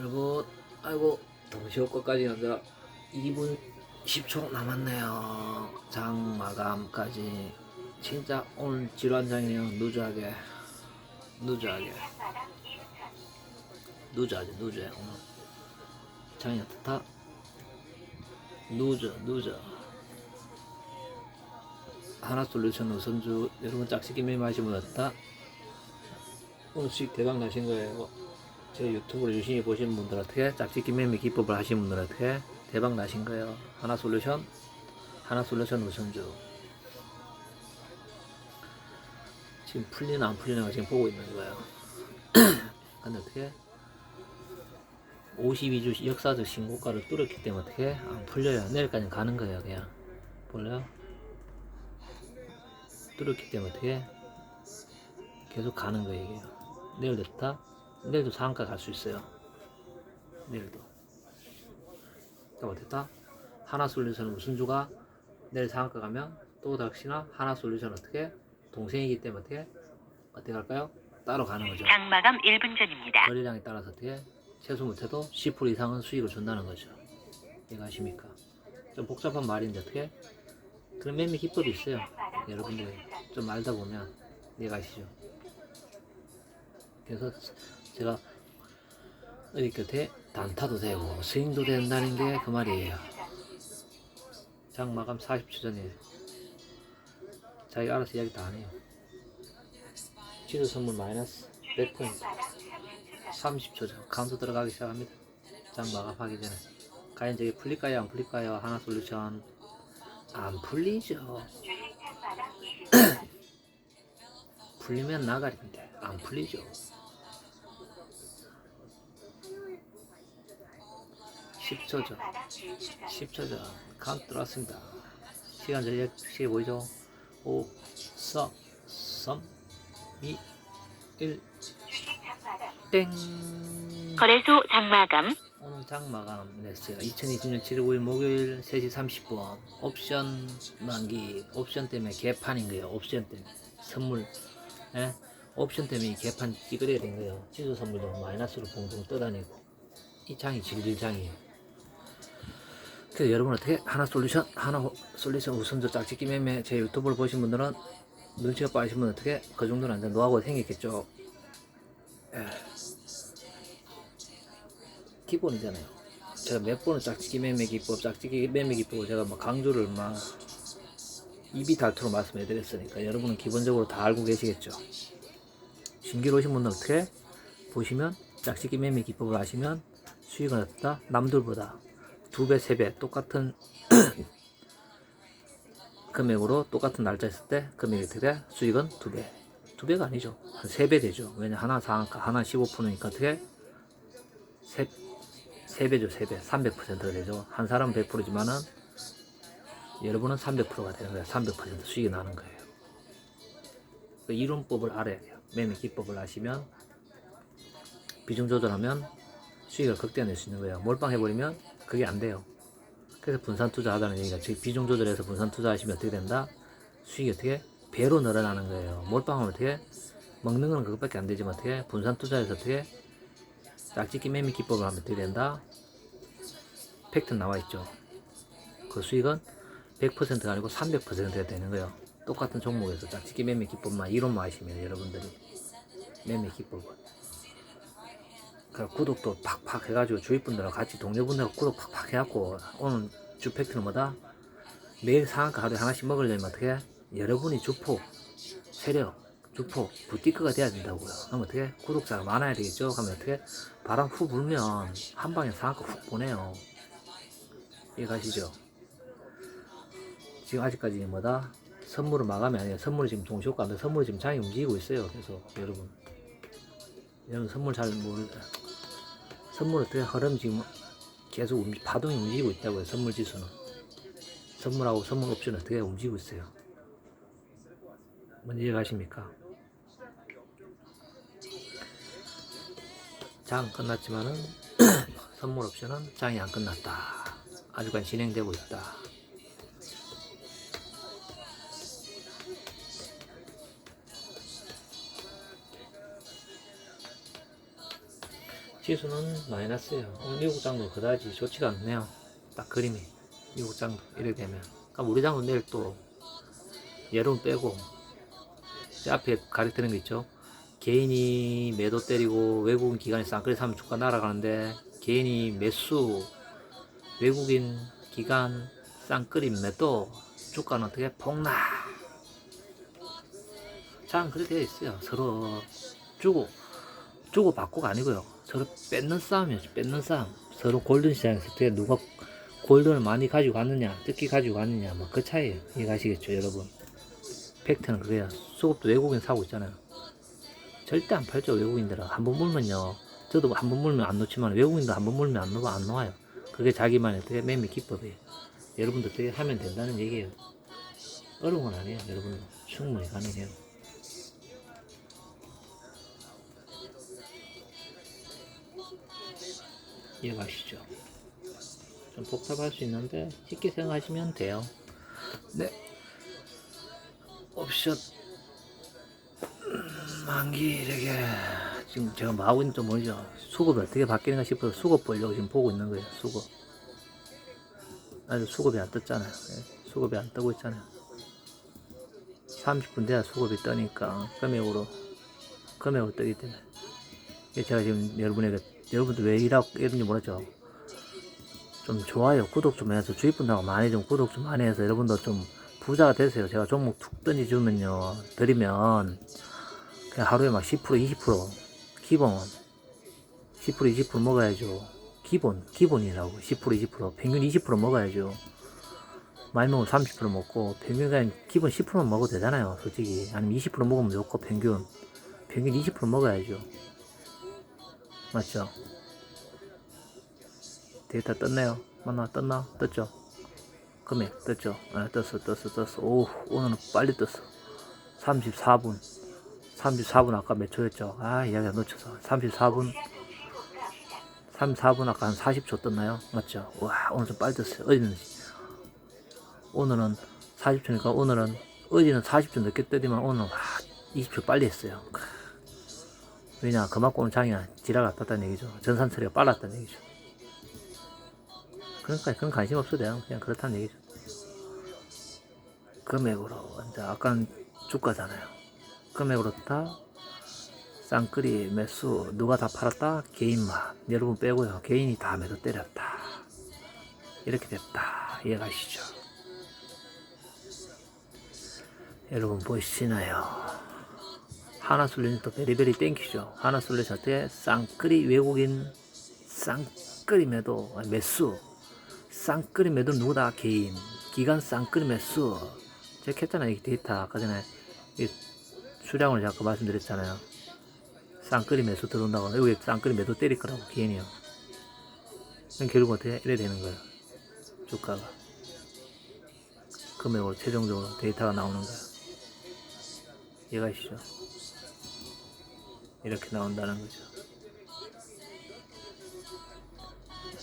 여러분, 아이고, 동시효과까지 현재 2분 10초 남았네요. 장 마감까지. 진짜 오늘 질환장이네요. 누주하게. 누주하게. 누주하게, 누주해, 오늘. 장이 어떻다? 누저, 누저. 하나 솔루션 우선주, 여러분 짝짓기 매매 하시면 어떻다? 오늘 수익 대박 나신 거예요. 제 유튜브를 유심히 보시는 분들한테 짝짓기 매매 기법을 하시는 분들한테 대박 나신 거예요. 하나 솔루션, 하나 솔루션 우선주. 지금 풀리나 안 풀리나 지금 보고 있는 거예요. 근데 어떻게 52주 역사적 신고가를 뚫었기 때문에 어떻게 안 풀려요. 내일까지 가는 거예요. 그냥 볼래요? 뚫었기 때문에 어떻게 계속 가는 거예요. 이게. 내일 됐다. 내일도 상한가 갈 수 있어요. 내일도. 또 됐다. 하나 솔루션은 무슨 주가 내일 상한가 가면 또 역시나 하나 솔루션 어떻게 동생이기 때문에 어떻게 어떻게 할까요? 따로 가는 거죠. 장마감 1분 전입니다. 거래량에 따라서 어떻게 최소 못해도 10% 이상은 수익을 준다는 거죠. 이해가십니까? 좀 복잡한 말인데 어떻게 그런 매매 기법이 있어요. 여러분들 좀 알다 보면 이해가시죠? 그래서 제가 이렇게 단타도 되고 스윙도 된다는 게 그 말이에요. 장 마감 40초 전에 자기가 알아서 이야기 다안 해요. 지수 선물 마이너스 100포인트 30초 전 카운트 들어가기 시작합니다. 장 마감하기 전에 과연 저게 풀릴까요? 안 풀릴까요? 하나 솔루션 안 풀리죠. 풀리면 나가리인데 안 풀리죠. 10초 전 10초 전 카운트 들어왔습니다. 시간 전략 시계 보이죠? 5, 4, 3, 2, 1, 땡. 거래소 장마감 오늘 장 마감 냈어요. 2020년 7월 9일 목요일 3시 30분. 옵션 만기, 옵션 때문에 개판인 거예요. 옵션 때문에. 선물, 예? 옵션 때문에 개판 찌그러야 된 거예요. 지수 선물도 마이너스로 봉봉 떠다니고. 이 장이 질질장이에요. 그래서 여러분 어떻게 하나 솔루션, 하나 호- 솔루션 우선저 짝짓기 매매 제 유튜브를 보신 분들은 눈치가 빠지신 분은 어떻게 그 정도는 안 돼. 노하우가 생겼겠죠. 기본이잖아요. 제가 몇 번을 짝짓기 매매 기법, 짝짓기 매매 기법을 제가 막 강조를 막 입이 닳도록 말씀해 드렸으니까 여러분은 기본적으로 다 알고 계시겠죠. 신기로 오신 분들 어떻게 보시면 짝짓기 매매 기법을 아시면 수익은 어떻다? 남들보다 두 배, 세 배 똑같은 금액으로 똑같은 날짜 있을 때 금액이 돼? 수익은 두 배. 두 배가 아니죠. 한 세 배 되죠. 왜냐 하나 상한가, 하나 15%니까 어떻게 세, 3배죠, 3배. 300%가 되죠. 한 사람은 100%지만은 여러분은 300%가 되는 거예요. 300% 수익이 나는 거예요. 그 이론법을 알아야 돼요. 매매 기법을 아시면 비중 조절하면 수익을 극대화낼 수 있는 거예요. 몰빵해버리면 그게 안 돼요. 그래서 분산 투자하다는 얘기가 즉 비중 조절해서 분산 투자하시면 어떻게 된다? 수익이 어떻게 배로 늘어나는 거예요. 몰빵하면 어떻게 먹는 건 그것밖에 안 되지만 어떻게 분산 투자해서 어떻게 짝짓기 매매 기법을 하면 어떻게 된다? 팩트 나와 있죠. 그 수익은 100%가 아니고 300%가 되는 거예요. 똑같은 종목에서 짝짓기 매매 기법만 이론만 하시면 여러분들이 매매 기법을. 그 구독도 팍팍 해가지고 주위 분들하고 같이 동료 분들하고 구독 팍팍 해갖고 오늘 주 팩트는 뭐다? 매일 상한가 하루에 하나씩 먹으려면 어떻게? 여러분이 주포, 세력, 주포, 부티크가 돼야 된다고요. 그럼 어떻게? 구독자가 많아야 되겠죠? 그러면 어떻게? 바람 후 불면 한 방에 상한가 훅 보내요. 이해가시죠? 지금 아직까지 뭐다? 선물은 마감이 아니에요. 선물이 지금 동시효과 안 돼. 선물이 지금 장이 움직이고 있어요. 그래서 여러분. 여러분 선물 잘 모르, 선물 어떻게 흐름 지금 계속 움직, 파동이 움직이고 있다고요. 선물 지수는. 선물하고 선물 옵션 어떻게 움직이고 있어요. 뭔지 이해가십니까? 장 끝났지만은 선물 옵션은 장이 안 끝났다. 아직까지 진행되고 있다. 지수는 마이너스예요. 오늘 미국 장도 그다지 좋지가 않네요. 딱 그림이 미국 장도 이렇게 되면. 그러니까 우리 장도 내일 또 여름 빼고 제 앞에 가리키는 거 있죠. 개인이 매도 때리고 외국인 기관이 쌍끌이 사면 주가 날아가는데 개인이 매수 외국인 기관 쌍끌이 매도 주가는 어떻게 폭락. 장 그렇게 되어 있어요. 서로 주고 주고 받고가 아니고요. 서로 뺏는 싸움이죠. 뺏는 싸움. 서로 골든 시장에서 어떻게 누가 골든을 많이 가지고 갔느냐, 특히 가지고 갔느냐, 뭐그 차이에요. 이해가시겠죠, 여러분? 팩트는 그거야. 수급도 외국인 사고 있잖아요. 절대 안 팔죠, 외국인들은. 한 번 물면요. 저도 한 번 물면 안 놓지만 외국인도 한 번 물면 안 놓아, 안 놓아요. 그게 자기만의 어떻게 매매 기법이에요. 여러분도 어떻게 하면 된다는 얘기예요. 어려운 건 아니에요, 여러분. 충분히 가능해요. 이해가시죠? 좀 복잡할 수 있는데 쉽게 생각하시면 돼요. 네. 옵션 음, 만기 이렇게 지금 제가 뭐 하고 있는지 모르죠. 수급이 어떻게 바뀌는가 싶어서 수급 보려고 지금 보고 있는 거예요. 수급. 아직 수급이 안 떴잖아요. 예, 수급이 안 뜨고 있잖아요. 30분 돼야 수급이 뜨니까 금액으로 금액으로 뜨기 때문에 제가 지금 여러분에게 여러분들 왜 이라고 이런지 모르죠. 좀 좋아요, 구독 좀 해서 주위 분들하고 많이 좀 구독 좀 많이 해서 여러분도 좀 부자가 되세요. 제가 종목 툭 던지주면요, 드리면 그냥 하루에 막 10% 20% 기본 10% 20% 먹어야죠. 기본 기본이라고 10% 20% 평균 20% 먹어야죠. 많이 먹으면 30% 먹고 평균 그냥 기본 10%만 먹어도 되잖아요. 솔직히 아니면 20% 먹으면 좋고 평균 평균 20% 먹어야죠. 맞죠? 데이터 떴네요. 맞나? 떴나? 떴죠? 금액 떴죠? 아, 떴어, 떴어, 떴어. 오, 오늘은 빨리 떴어. 34분. 34분 아까 몇 초였죠? 아, 이야기 놓쳐서. 34분. 34분 아까 한 40초 떴나요? 맞죠? 와, 오늘 좀 빨리 떴어요. 어제는, 오늘은 40초니까 오늘은, 어제는 40초 늦게 뜨지만 오늘은, 와, 20초 빨리 했어요. 크. 왜냐, 그만큼 장이 지랄 같았다는 얘기죠. 전산 처리가 빨랐다는 얘기죠. 그러니까 그런 관심 없어도. 그냥 그렇다는 얘기죠. 금액으로 이제 아까는 주가잖아요. 금액으로 다 쌍끌이 매수 누가 다 팔았다 개인만 여러분 빼고요. 개인이 다 매도 때렸다. 이렇게 됐다. 이해가시죠? 여러분 보이시나요? 하나술래는 또 베리베리 땡큐죠. 하나술래 저때 쌍끌이 외국인 아니, 매수. 쌍끌이 매도 누구 다? 개인. 기간 쌍끌이 매수. 제가 했잖아요 이 데이터. 아까 전에 이 수량을 잠깐 말씀드렸잖아요. 쌍끌이 매수 들어온다고 여기 쌍끌이 매도 때릴 거라고 개인이요. 결국 어떻게 이래 되는 거예요? 주가가. 금액으로 최종적으로 데이터가 나오는 거예요 이해가시죠 이렇게 나온다는 거죠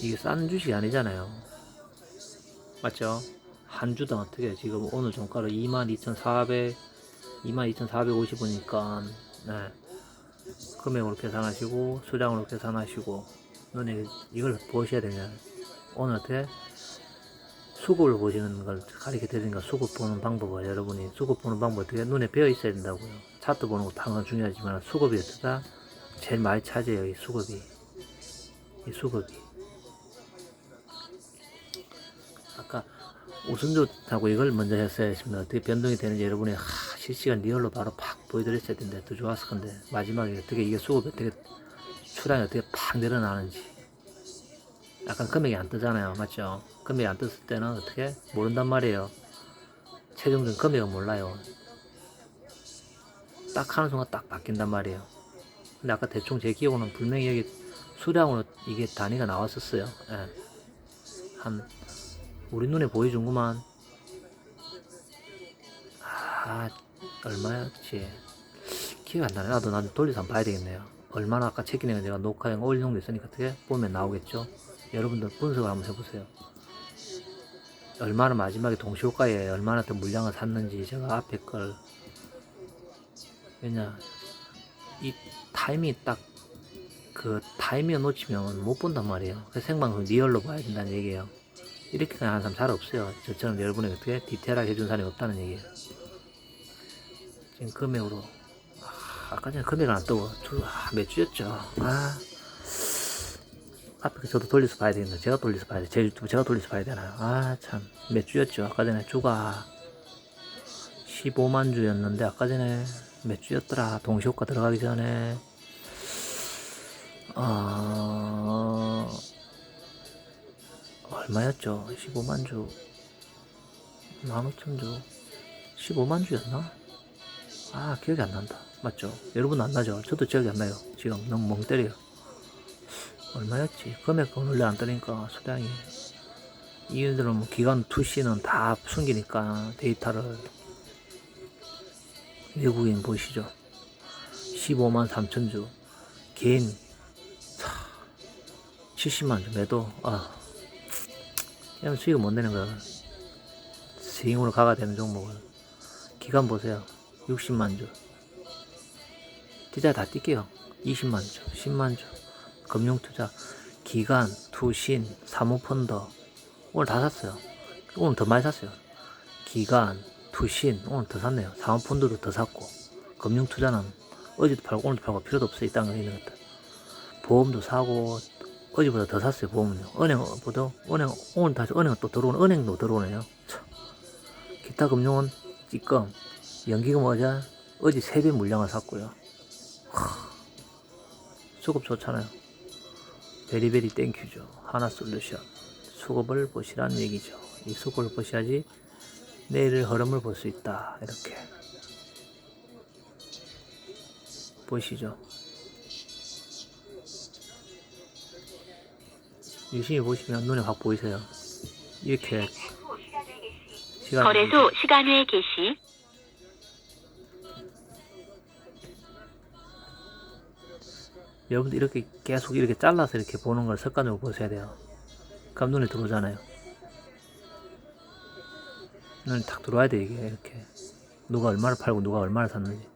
이게 싼 주식이 아니잖아요. 맞죠? 한 주당 어떻게 지금 오늘 종가로 22,400, 22,450원이니까 네. 금액으로 계산하시고 수량으로 계산하시고 너네 이걸 보셔야 되냐? 오늘 어떻게 수급을 보시는 걸 가르쳐 드리니까 수급 보는 방법을 여러분이 수급 보는 방법 어떻게 눈에 배어 있어야 된다고요. 차트 보는 것도 항상 중요하지만 수급이 어떻다? 제일 많이 차지해요. 이 수급이. 이 수급이. 아까 우선조하고 이걸 먼저 했어야 했으면 어떻게 변동이 되는지 여러분이 하, 실시간 리얼로 바로 팍 보여드렸어야 되는데 더 좋았을 건데 마지막에 어떻게 이게 수급이 어떻게 수량이 어떻게 팍 늘어나는지. 약간 금액이 안 뜨잖아요 맞죠? 금액이 안 떴을 때는 어떻게 모른단 말이에요. 최종적인 금액은 몰라요 딱 하는 순간 딱 바뀐단 말이에요 근데 아까 대충 제 기억으로는 분명히 여기 수량으로 이게 단위가 나왔었어요 예. 한 우리 눈에 보여준구만. 아, 얼마였지? 기억 안 나네. 나도 나도 돌려서 한번 봐야 되겠네요. 얼마나 아까 체크내가 내가 녹화형 올린 거 있으니까 어떻게 보면 나오겠죠? 여러분들 분석을 한번 해보세요. 얼마나 마지막에 동시호가에 얼마나 더 물량을 샀는지 제가 앞에 걸 왜냐 이 타이밍이 딱 그 타이밍 놓치면 못 본단 말이에요. 그 생방송 리얼로 봐야 된다는 얘기예요. 이렇게 그냥 하는 사람 잘 없어요. 저처럼 여러분이 어떻게 디테일하게 해준 사람이 없다는 얘기예요. 지금 금액으로 아, 아까 전에 금액을 안 뜨고 두- 아, 몇 주였죠. 아 앞에 저도 돌려서 봐야 되겠네. 제가 돌려서 봐야 돼. 제 유튜브 제가 돌려서 봐야 되나요? 아 참 몇 주였죠. 아까 전에 주가 15만 주였는데 아까 전에 몇 주였더라. 동시효과 들어가기 전에 어... 얼마였죠? 15만 주 15,000주 15만 주였나? 아 기억이 안 난다 맞죠? 여러분 안 나죠? 저도 기억이 안 나요 지금 너무 멍 때려요 얼마였지? 금액은 원래 안 뜨니까 수량이 이들은 뭐 기간 투시는 다 숨기니까 데이터를 외국인 보시죠. 15만 3천 주. 개인 차, 70만 주. 매도 아. 그냥 수익을 못 내는 거야. 스윙으로 가가 되는 종목을 기간 보세요. 60만 주. 진짜 다 뛸게요. 20만 주 10만 주. 금융 투자. 기간 투신 사모펀드 오늘 다 샀어요. 오늘 더 많이 샀어요. 기간 투신 오늘 더 샀네요. 사모펀드도 더 샀고 금융 투자는 어제도 팔고 오늘도 팔고 필요도 없어 이 땅에 있는 것들. 보험도 사고 어제보다 더 샀어요 보험은요. 은행보다 은행 오늘 다시 은행 또 들어오는 은행도 들어오네요. 참. 기타 금융은 찌끔 연기금 어제 어제 세 배 물량을 샀고요. 하, 수급 좋잖아요. 베리베리 땡큐죠. 하나 솔루션. 수급을 보시라는 얘기죠. 이 수급을 보셔야지 내일의 흐름을 볼 수 있다. 이렇게. 보시죠? 유심히 보시면 눈에 확 보이세요. 이렇게 시간 거래소 시간 외 개시. 여러분들 이렇게 계속 이렇게 잘라서 이렇게 보는 걸 습관적으로 보셔야 돼요. 그럼 눈에 들어오잖아요. 눈에 탁 들어와야 돼 이게 이렇게 누가 얼마를 팔고 누가 얼마를 샀는지.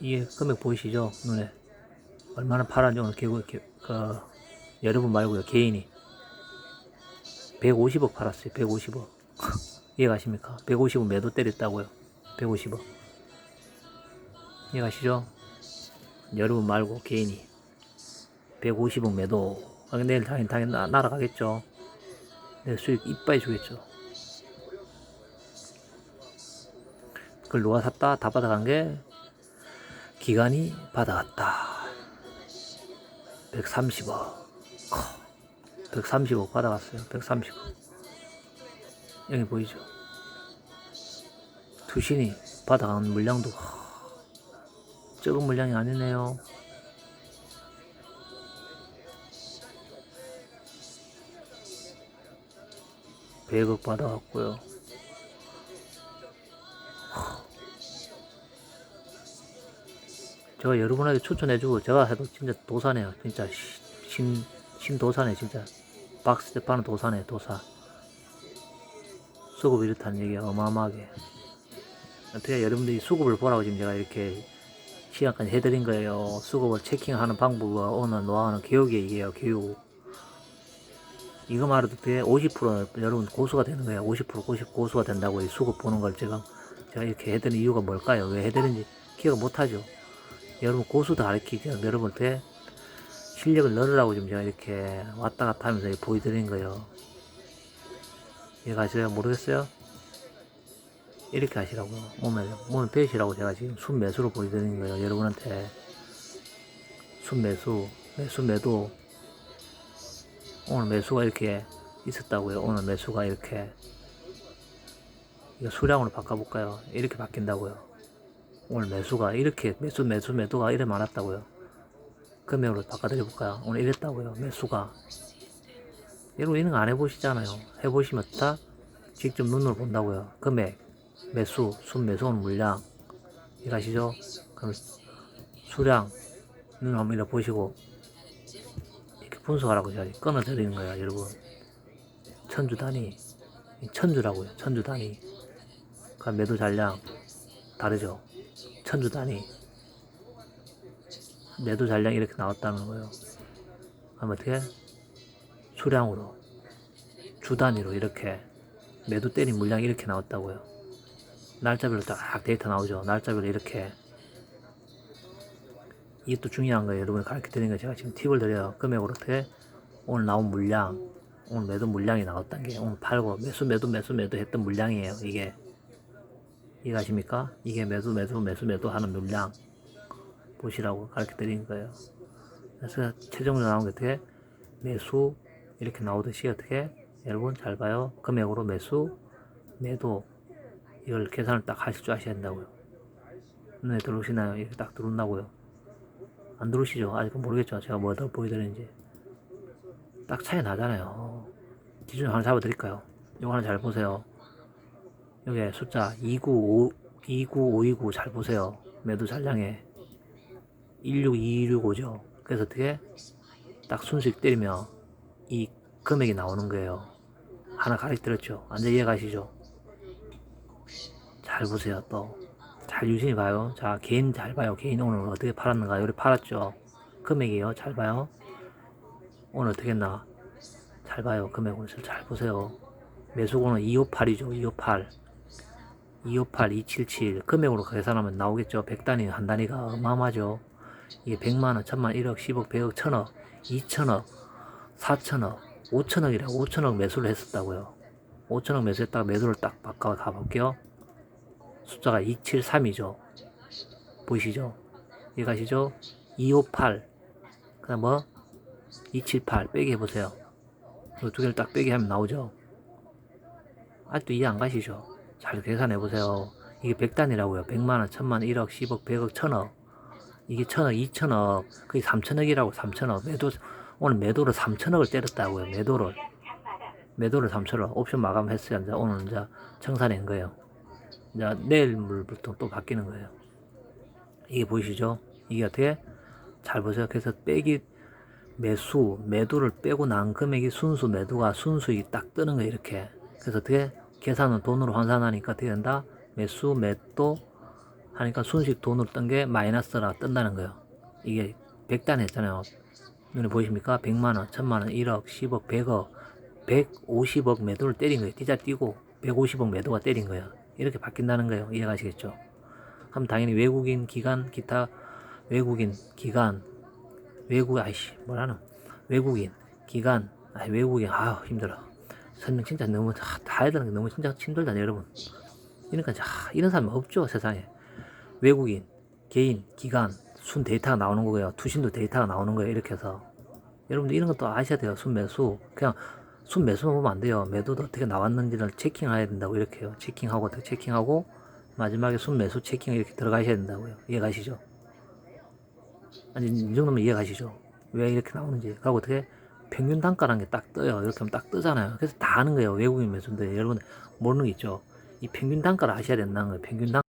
이게 금액 보이시죠 눈에 얼마나 팔았는지 오늘 개고 이렇게 그 여러분 말고요 개인이 150억 팔았어요 150억 이해가십니까 150억 매도 때렸다고요 150억. 이해가시죠? 여러분 말고 개인이 150억 매도. 아, 내일 당연히 당연히 나- 날아가겠죠. 내일 수익 이빠이 주겠죠. 그걸 누가 샀다? 다 받아간 게 기간이 받아갔다. 130억. 130억 받아갔어요. 130억. 여기 보이죠? 투신이 받아간 물량도 하, 적은 물량이 아니네요. 백억 받아갔고요. 하. 제가 여러분에게 추천해주고 제가 해도 진짜 도사네요. 진짜 시- 신 신 도사네 진짜. 박스테파는 도사네 도사. 수급이 이렇다는 얘기가 어마어마하게. 어떻게 여러분들이 수급을 보라고 지금 제가 이렇게 시간까지 해드린 거예요. 수급을 체킹하는 방법과 오늘 노하우는 얘기예요. 교육. 이거 말해도 돼. 50% 여러분 고수가 되는 거예요. 50% 고수, 고수가 된다고 이 수급 보는 걸 제가 제가 이렇게 해드린 이유가 뭘까요? 왜 해드린지 기억을 못하죠. 여러분 고수도 가르치죠. 여러분한테 실력을 늘으라고 지금 제가 이렇게 왔다 갔다 하면서 보여드린 거예요. 이해가셔요? 모르겠어요? 이렇게 하시라고요. 몸에, 몸에 배시라고 제가 지금 순매수로 보여드리는 거예요. 여러분한테. 순매수, 매수, 매도. 오늘 매수가 이렇게 있었다고요. 오늘 매수가 이렇게. 이거 수량으로 바꿔볼까요? 이렇게 바뀐다고요. 오늘 매수가 이렇게, 매수, 매수, 매도가 이래 많았다고요. 금액으로 바꿔드려볼까요? 오늘 이랬다고요. 매수가. 여러분 이런 거 안 해보시잖아요. 해보시면 다 직접 눈으로 본다고요. 금액. 매수, 순매수는 물량. 이해가시죠? 그럼 수량, 눈 한번 이렇게 보시고, 분석하라고 제가 끊어드리는 거야, 여러분. 천주 단위. 이 천주라고요, 천주 단위. 그 매도 잔량. 다르죠. 천주 단위. 매도 잔량 이렇게 나왔다는 거예요. 그럼 어떻게? 수량으로, 주 단위로 이렇게 매도 때린 물량이 이렇게 나왔다고요. 날짜별로 딱 데이터 나오죠. 날짜별로 이렇게. 또 중요한 거예요. 여러분 가르쳐 드리는 거 제가 지금 팁을 드려요. 금액으로 어떻게? 오늘 나온 물량, 오늘 매도 물량이 나왔다는 게 오늘 팔고 매수 매도 매수 매도 했던 물량이에요. 이게 이해가십니까? 이게 매수 매수 매수 매도 하는 물량 보시라고 가르쳐 드리는 거예요. 그래서 최종으로 나온 게 어떻게 매수 이렇게 나오듯이 어떻게 여러분 잘 봐요. 금액으로 매수 매도 이걸 계산을 딱 하실 줄 아셔야 된다고요. 눈에 들어오시나요? 이렇게 딱 들어온다고요. 안 들어오시죠? 아직 모르겠죠. 제가 뭐 더 보여드리는지. 딱 차이 나잖아요. 기준 하나 잡아드릴까요? 이거 하나 잘 보세요. 여기 숫자 295, 29529 잘 보세요. 매도 잔량에 16265죠. 그래서 어떻게 딱 순수익 때리면 이 금액이 나오는 거예요. 하나 가르쳐 드렸죠. 완전 이해 가시죠? 잘 보세요, 또. 잘 유심히 봐요. 자, 개인 잘 봐요. 개인 오늘 어떻게 팔았는가. 여기 팔았죠. 금액이요. 잘 봐요. 오늘 어떻게 했나. 잘 봐요. 금액 오늘 잘 보세요. 매수고는 258이죠. 258. 258, 277. 금액으로 계산하면 나오겠죠. 100단위, 한 단위가 어마어마하죠. 이게 100만원, 1000만, 1억, 10억, 100억, 1000억, 2000억, 4000억, 5000억이라고 5000억 매수를 했었다고요. 5000억 매수했다가 매도를 딱 바꿔 가볼게요. 숫자가 273이죠. 보이시죠? 이해가시죠? 258. 그 다음 뭐? 278. 빼기 해보세요. 이두 개를 딱 빼기 하면 나오죠? 아직도 이해 안 가시죠? 잘 계산해보세요. 이게 100단이라고요. 100만원, 1000만원, 1억, 10억, 100억, 1000억. 이게 1000억, 2000억, 그게 3000억이라고, 3000억. 매도, 오늘 매도를 3000억을 때렸다고요. 매도를. 매도를 3000억. 옵션 마감했어요. 오늘 이제 청산한 거예요. 이제 내일 물부터 또 바뀌는 거예요. 이게 보이시죠? 이게 어떻게? 잘 보세요. 그래서 빼기 매수, 매도를 빼고 난 금액이 순수 매도가 순수익이 딱 뜨는 거예요. 이렇게. 그래서 어떻게? 계산은 돈으로 환산하니까 어떻게 된다? 매수, 매도 하니까 순수익 돈으로 뜬 게 마이너스라 뜬다는 거예요. 이게 100단 했잖아요. 눈에 보이십니까? 100만원, 1000만원, 1억, 10억, 100억, 150억 매도를 때린 거예요. 띠자 띄고 150억 매도가 때린 거예요. 이렇게 바뀐다는 거예요. 이해가시겠죠? 그럼 당연히 외국인 기관, 기타 외국인 기관, 외국 아이씨 뭐라노? 외국인 기관, 아 외국인 아 힘들어. 설명 진짜 너무 다, 다 해야 되는 게 너무 진짜 힘들다 여러분. 그러니까 아, 이런 사람 없죠 세상에. 외국인, 개인, 기관, 순 데이터가 나오는 거고요. 투신도 데이터가 나오는 거예요. 이렇게 해서 여러분들 이런 것도 아셔야 돼요. 순 매수 그냥 순 매수만 보면 안 돼요. 매도도 어떻게 나왔는지를 체킹해야 된다고 이렇게 해요. 체킹하고 어떻게 체킹하고 마지막에 순 매수 체킹 이렇게 들어가셔야 된다고요. 이해 가시죠? 아니 이 정도면 이해 가시죠? 왜 이렇게 나오는지 그리고 어떻게 평균 단가라는 게 딱 떠요. 이렇게 하면 딱 뜨잖아요. 그래서 다 아는 거예요. 외국인 매수인데 여러분 모르는 게 있죠. 이 평균 단가를 아셔야 된다는 거예요. 평균 단